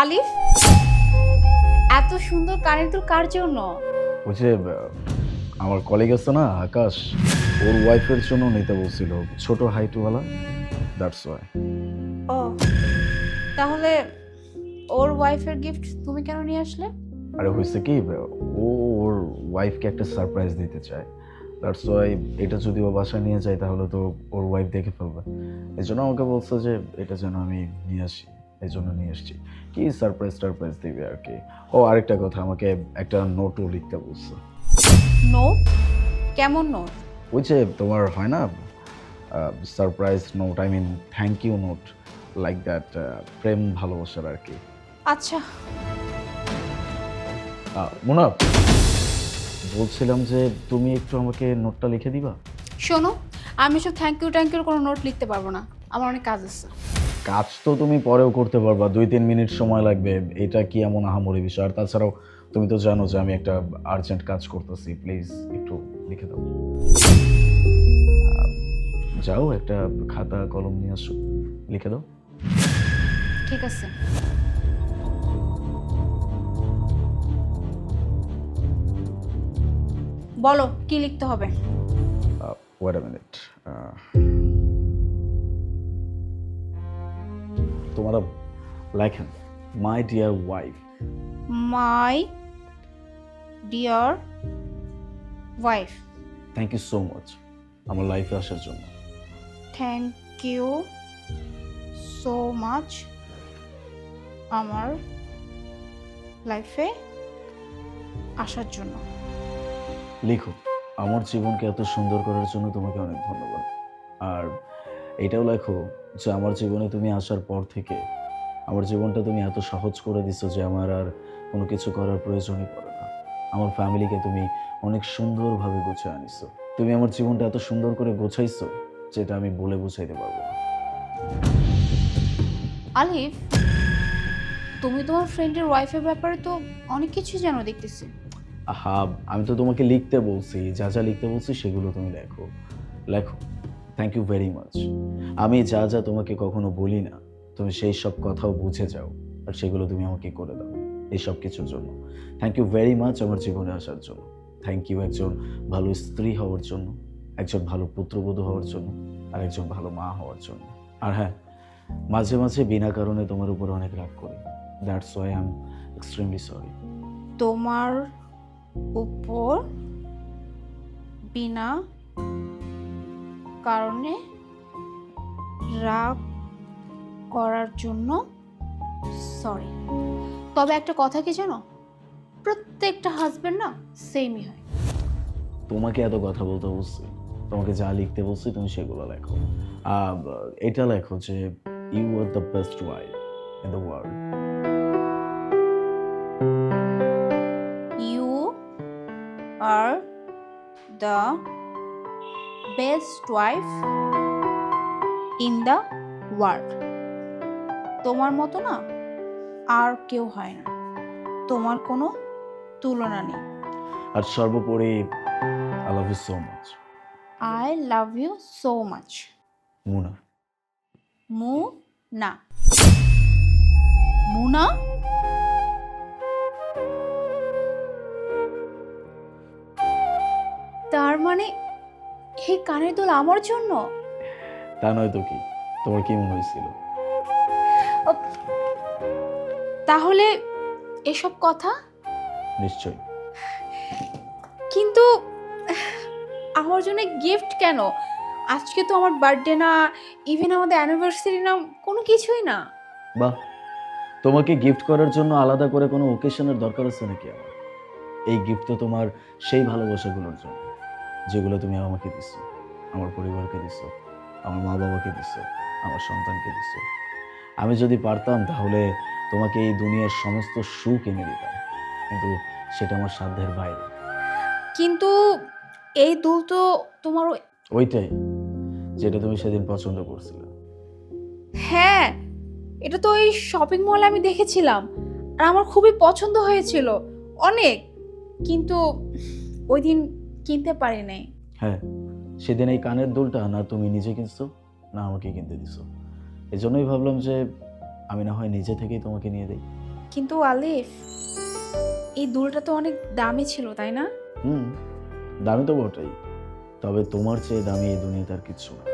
আলিফ এত সুন্দর কানের দুল কার জন্য? ওই যে আমার কলিগ আছে না আকাশ ওর ওয়াইফের জন্য নিতে বলছিল ছোট হাইটওয়ালা দ্যাটস ওয়াই ও তাহলে ওর ওয়াইফের গিফট তুমি কেন নিয়ে আসলে? আরে হয়েছে কি ও ওর ওয়াইফকে একটা সারপ্রাইজ দিতে চায়। দ্যাটস ওয়াই এটা যদি ও বাসায় নিয়ে যায় তাহলে তো ওর ওয়াইফ দেখে ফেলবে। এই জন্য আমাকে বলছে যে এটা যেন আমি নিয়ে আসি। এই জন্য নিয়ে এসেছি। কি সারপ্রাইজ টারপ্রাইজ দিবে আর কি? ও আরেকটা কথা আমাকে একটা নোটও লিখতে বলছে। নোট কেমন নোট ওই যে তোমার হয় না surprise note I mean thank you note like that প্রেম ভালোবাসার আর কি। আচ্ছা। মোনা বলছিলাম যে তুমি একটু আমাকে নোটটা লিখে দিবা? শোনো আমি সব থ্যাংক ইউ ট্যাংক ইউর কোনো নোট লিখতে পারব না। আমার অনেক কাজ আছে। কাজ তো তুমি পরেও করতে পারবা দুই তিন মিনিট সময় লাগবে এটা কি এমন আহামরি বিষয়? আর তাছাড়াও তুমি তো জানো যে আমি একটা আর্জেন্ট কাজ করতেছি প্লিজ একটু লিখে দাও। যাও একটা খাতা কলম নিয়ে আসো লিখে দাও। ঠিক আছে। বলো কি লিখতে হবে? ওয়েট আ মিনিট তোমার লেখেন my dear wife my dear wife thank you so much আমার লাইফে আসার জন্য। থ্যাংক ইউ সো মাচ আমার লাইফে আসার জন্য। লিখো আমার জীবনকে এত সুন্দর করার জন্য তোমাকে অনেক ধন্যবাদ। আর এটাও লেখো যে আমার জীবনে তুমি আসার পর থেকে আমার জীবনটা তুমি এত সহজ করে দিছো যে আমার আর কোনো কিছু করার প্রয়োজনই পড়ে না। আমার ফ্যামিলিকে তুমি অনেক সুন্দরভাবে গুছিয়ে আনিছো। তুমি আমার জীবনটা এত সুন্দর করে গোছাইছো যেটা আমি বলে বুঝাইতে পারব না। আলিফ তুমি তোমার ফ্রেন্ডের ওয়াইফের ব্যাপারে তো অনেক কিছু জানো দেখতেছি। আহা আমি তো তোমাকে লিখতে বলছি যা যা লিখতে বলছি সেগুলো তুমি লেখো। লেখো। থ্যাংক ইউ ভেরি মাচ আমি যা যা তোমাকে কখনো বলি না, তুমি সেই সব কথাও বুঝে যাও, আর সেগুলো তুমি আমাকে করে দাও, এই সব কিছুর জন্য। থ্যাংক ইউ ভেরি মাচ আমার জীবনে আসার জন্য। থ্যাংক ইউ একজন ভালো স্ত্রী হওয়ার জন্য, একজন ভালো পুত্রবধূ হওয়ার জন্য, আর একজন ভালো মা হওয়ার জন্য। আর হ্যাঁ মাঝে মাঝে বিনা কারণে তোমার উপর অনেক রাগ করি। That's why I am extremely sorry তোমার উপর বিনা কারণে রাগ করার জন্য সরি তবে একটা কথা কি জানো? প্রত্যেকটা হাজবেন্ড না সেমই হয়। তোমাকে এত কথা বলতে বলছি তোমাকে যা লিখতে বলছি তুমি সেগুলো লেখো। এটা লেখো যে you are the best wife in the world you are the best wife in the world তোমার মতো না আর কেউ হয় না। তোমার কোনো তুলনা নেই। আর সর্বোপরি I love you so much I love you so much Muna. মু না মুনা? তার মানে এই কানের দুল আমার জন্য? তা নয় তো কি? তোমার কি মনে হয়েছিল? তাহলে এসব কথা? নিশ্চয়ই। কিন্তু আমার জন্য গিফট কেন? আজকে তো আমার বার্থডে না ইভেন আমাদের অ্যানিভার্সারি না কোনো কিছুই না। বাহ তোমাকে গিফট করার জন্য আলাদা করে কোনো ওকেশনের দরকার আছে নাকি আমার? এই গিফট তো তোমার সেই ভালোবাসাগুলোর জন্য। যেগুলো তুমি আমাকে দিছো আমার পরিবারকে দিছো আমার মা বাবাকে দিছো আমার সন্তানকে দিছো। আমি যদি পারতাম তাহলে তোমাকে এই দুনিয়ার সমস্ত সুখ এনে দিতাম। কিন্তু সেটা আমার সাধ্যের বাইরে। কিন্তু এই দুল তো তোমার ওই- ওইটাই যেটা তুমি সেদিন পছন্দ করছিলে। হ্যাঁ এটা তো ওই শপিং মলে আমি দেখেছিলাম। আর আমার খুবই পছন্দ হয়েছিল অনেক। কিন্তু ওই দিন কিনতে পারি নাই। হ্যাঁ সেদিন এই কানের দুলটা না তুমি নিজে কিনছো না আমাকে কিনতে দিছো। এই জন্যই ভাবলাম যে আমি না হয় নিজে থেকেই তোমাকে নিয়ে দেই কিন্তু আলিফ এই দুলটা তো অনেক দামি ছিল তাই না? হুম দামি তো বটেই তবে তোমার চেয়ে দামি এই দুনিয়াতে আর কিচ্ছু না।